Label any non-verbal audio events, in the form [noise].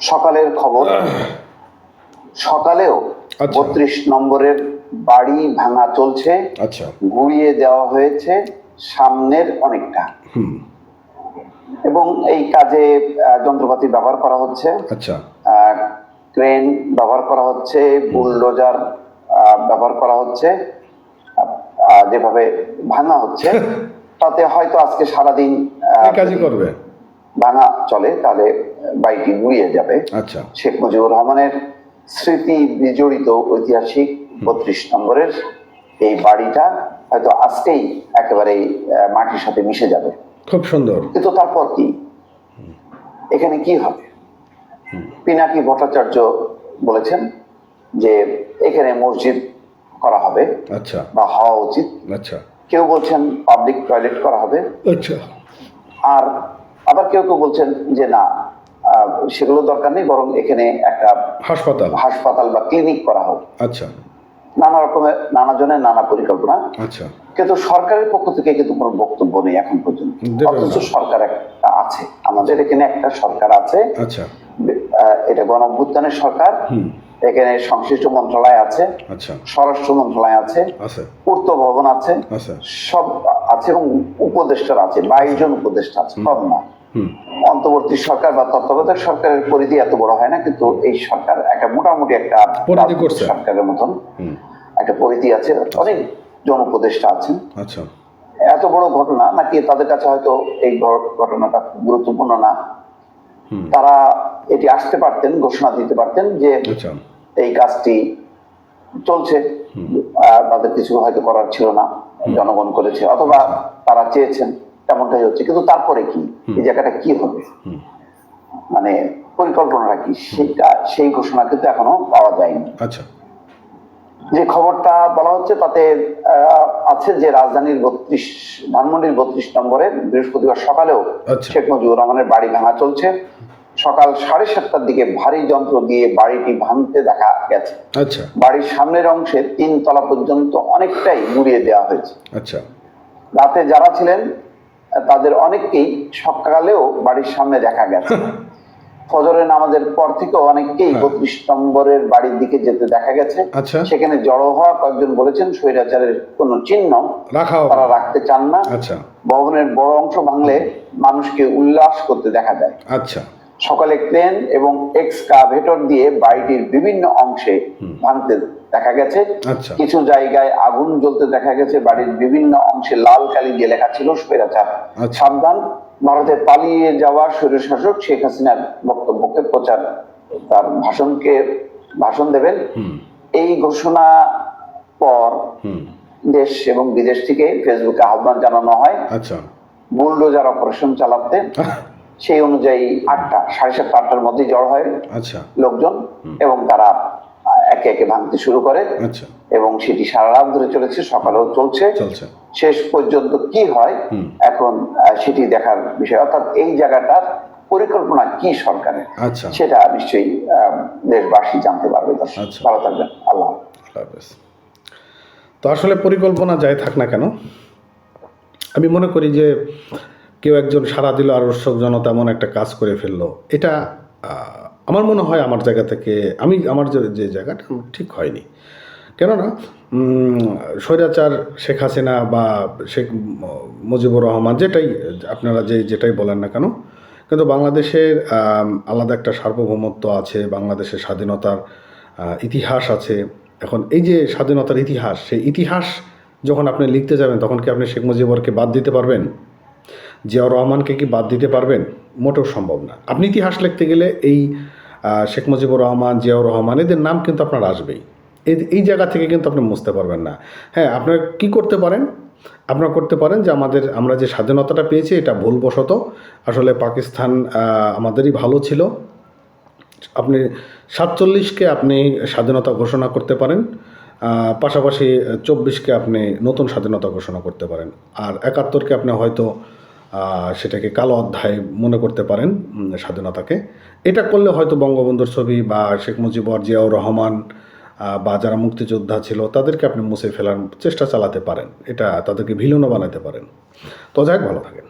সকালের খবর। সকালেও আচ্ছা। বত্রিশ নম্বরের বাড়ি ভাঙা চলছে। আচ্ছা। গুড়িয়ে দেওয়া হয়েছে সামনের অনেকটা। এবং এই কাজে যন্ত্রপাতি ব্যবহার করা হচ্ছে। আচ্ছা। ক্রেন ব্যবহার করা হচ্ছে বুলডোজার ব্যবহার করা হচ্ছে যেভাবে ভাঙা হচ্ছে। [laughs] তাতে হয়তো আজকে সারাদিন আহ, কাজই করবে। ভাঙা চলে তাহলে বাড়িটি গুড়িয়ে যাবে। আচ্ছা। শেখ মুজিবুর রহমানের স্মৃতি বিজড়িত ঐতিহাসিক বত্রিশ নম্বরের এই বাড়িটা হয়তো আজকেই একেবারে মাটির সাথে মিশে যাবে। খুব সুন্দর। কিন্তু তারপর কি? এখানে কি হবে? পিনাকি ভট্টাচার্য বলেছেন যে এখানে মসজিদ করা হবে আচ্ছা। বা হওয়া উচিত। আচ্ছা। কেউ বলছেন পাবলিক টয়লেট করা হবে। আচ্ছা। আর আবার কেউ কেউ বলছেন যে না সেগুলো দরকার নেই বরং এখানে একটা হাসপাতাল। হাসপাতাল বা ক্লিনিক করা হোক। আচ্ছা। নানা রকমের নানা জনের নানা পরিকল্পনা। আচ্ছা। কিন্তু সরকারের পক্ষ থেকে কিন্তু কোনো বক্তব্য নেই এখন পর্যন্ত। অথচ সরকার একটা আছে। আমাদের এখানে একটা সরকার আছে। আচ্ছা। এটা গণ সরকার। এখানে সংশ্লিষ্ট মন্ত্রণালয় আছে আচ্ছা। স্বরাষ্ট্র মন্ত্রণালয় আছে পূর্ত ভবন আছে সব আছে এবং উপদেষ্টার আছে বাইশ জন উপদেষ্টা আছে কম না। অন্তর্বর্তী সরকার বা তত্ত্বাবধায়ক সরকারের পরিধি এত বড় হয় না কিন্তু এই সরকার একটা মোটামুটি একটা সরকারের মতন একটা পরিধি আছে অনেক জন উপদেষ্টা আছেন। আচ্ছা। এত বড় ঘটনা নাকি তাদের কাছে হয়তো এই ঘটনাটা গুরুত্বপূর্ণ না। তারা এটি আসতে পারতেন ঘোষণা দিতে পারতেন যে আচ্ছা। এই কাজটি চলছে। তাদের কিছু হয়তো করার ছিল না জনগণ করেছে অথবা তারা চেয়েছেন তেমনটাই হচ্ছে। কিন্তু তারপরে কি? এই জায়গাটা কি হবে? মানে পরিকল্পনাটা কি? সেটা সেই ঘোষণা কিন্তু এখনও পাওয়া যায়নি। আচ্ছা। যে খবরটা বলা হচ্ছে তাতে আহ, আছে যে রাজধানীর বত্রিশ ধানমন্ডির বত্রিশ নম্বরে বৃহস্পতিবার সকালেও আচ্ছা। শেখ মুজিবুর রহমানের বাড়ি ভাঙা চলছে। সকাল সাড়ে সাতটার দিকে ভারী যন্ত্র দিয়ে বাড়িটি ভাঙতে দেখা গেছে। আচ্ছা। বাড়ির সামনের অংশে তিন তলা পর্যন্ত অনেকটাই মুড়িয়ে দেওয়া হয়েছে। আচ্ছা। রাতে যারা ছিলেন তাদের অনেককেই সকালেও বাড়ির সামনে দেখা গেছে। ফজরের নামাজের পর থেকেও অনেককেই হ্যাঁ। বত্রিশ নম্বরের বাড়ির দিকে যেতে দেখা গেছে। আচ্ছা। সেখানে জড়ো হওয়া কয়েকজন বলেছেন স্বৈরাচারের কোনো চিহ্ন তারা রাখতে চান না। আচ্ছা। ভবনের বড় অংশ ভাঙলে মানুষকে উল্লাস করতে দেখা যায়। আচ্ছা। সকালে ক্রেন এবং এক্সকাভেটর দিয়ে বাড়িটির বিভিন্ন অংশে ভাঙতে দেখা গেছে। আচ্ছা। কিছু জায়গায় আগুন জ্বলতে দেখা গেছে বাড়ির বিভিন্ন অংশে লাল কালি দিয়ে লেখা ছিল স্বৈরাচার আচ্ছা। সাবধান ভারতে পালিয়ে যাওয়া স্বৈরশাসক শেখ হাসিনার বক্তব্যকে প্রচার তার ভাষণকে ভাষণ দেবেন। এই ঘোষণা পর দেশ এবং বিদেশ থেকে ফেসবুকে আহ্বান জানানো হয়। আচ্ছা। বুলডোজার অপারেশন চালাতে। সেই অনুযায়ী আটটা সাড়ে সাতটা আটটার মধ্যে জড় হয় আচ্ছা। লোকজন এবং তারা একে একে ভাঙতে শুরু করে আচ্ছা। এবং সেটি সারা রাত ধরে চলেছে সকালেও চলছে। শেষ পর্যন্ত কি হয় এখন সেটি দেখার বিষয়। অর্থাৎ এই জায়গাটার পরিকল্পনা কি সরকারের? আচ্ছা। সেটা নিশ্চয়ই দেশবাসী জানতে পারবে। ভালো থাকবেন। আল্লাহ। তো আসলে পরিকল্পনা যাই থাক না কেন আমি মনে করি যে কেউ একজন সারা দিল আর দর্শক জনতা এমন একটা কাজ করে ফেলল। এটা আমার মনে হয় আমার জায়গা থেকে, আমি, আমার যে যে জায়গাটা ঠিক হয়নি। কেননা স্বৈরাচার শেখ হাসিনা বা শেখ মুজিবুর রহমান যেটাই, আপনারা যে, যেটাই বলেন না কেন, কিন্তু বাংলাদেশের আলাদা একটা সার্বভৌমত্ব আছে, বাংলাদেশের স্বাধীনতার ইতিহাস আছে। এখন এই যে স্বাধীনতার ইতিহাস, সেই ইতিহাস যখন আপনি লিখতে যাবেন, তখন কি আপনি শেখ মুজিবুরকে বাদ দিতে পারবেন? জিয়াউর রহমানকে কি বাদ দিতে পারবেন? মোটেও সম্ভব না। আপনি ইতিহাস লিখতে গেলে এই শেখ মুজিবুর রহমান, জিয়াউর রহমান, এদের নাম কিন্তু আপনার আসবেই। এই জায়গা থেকে কিন্তু আপনি মুছতে পারবেন না। হ্যাঁ আপনারা কি করতে পারেন? আপনারা করতে পারেন যে আমাদের, আমরা যে স্বাধীনতাটা পেয়েছি এটা ভুলবশত। আসলে পাকিস্তান আমাদেরই ভালো ছিল। আপনি সাতচল্লিশকে আপনি স্বাধীনতা ঘোষণা করতে পারেন। পাশাপাশি চব্বিশকে আপনি নতুন স্বাধীনতা ঘোষণা করতে পারেন। আর একাত্তরকে আপনি হয়তো সেটাকে কালো অধ্যায় মনে করতে পারেন স্বাধীনতাকে। এটা করলে হয়তো বঙ্গবন্ধুর ছবি বা শেখ মুজিবর, জিয়াউর রহমান বা যারা মুক্তিযোদ্ধা ছিল, তাদেরকে আপনি মুছে ফেলার চেষ্টা চালাতে পারেন। এটা তাদেরকে ভিলনও বানাতে পারেন। তো যাই ভালো থাকেন।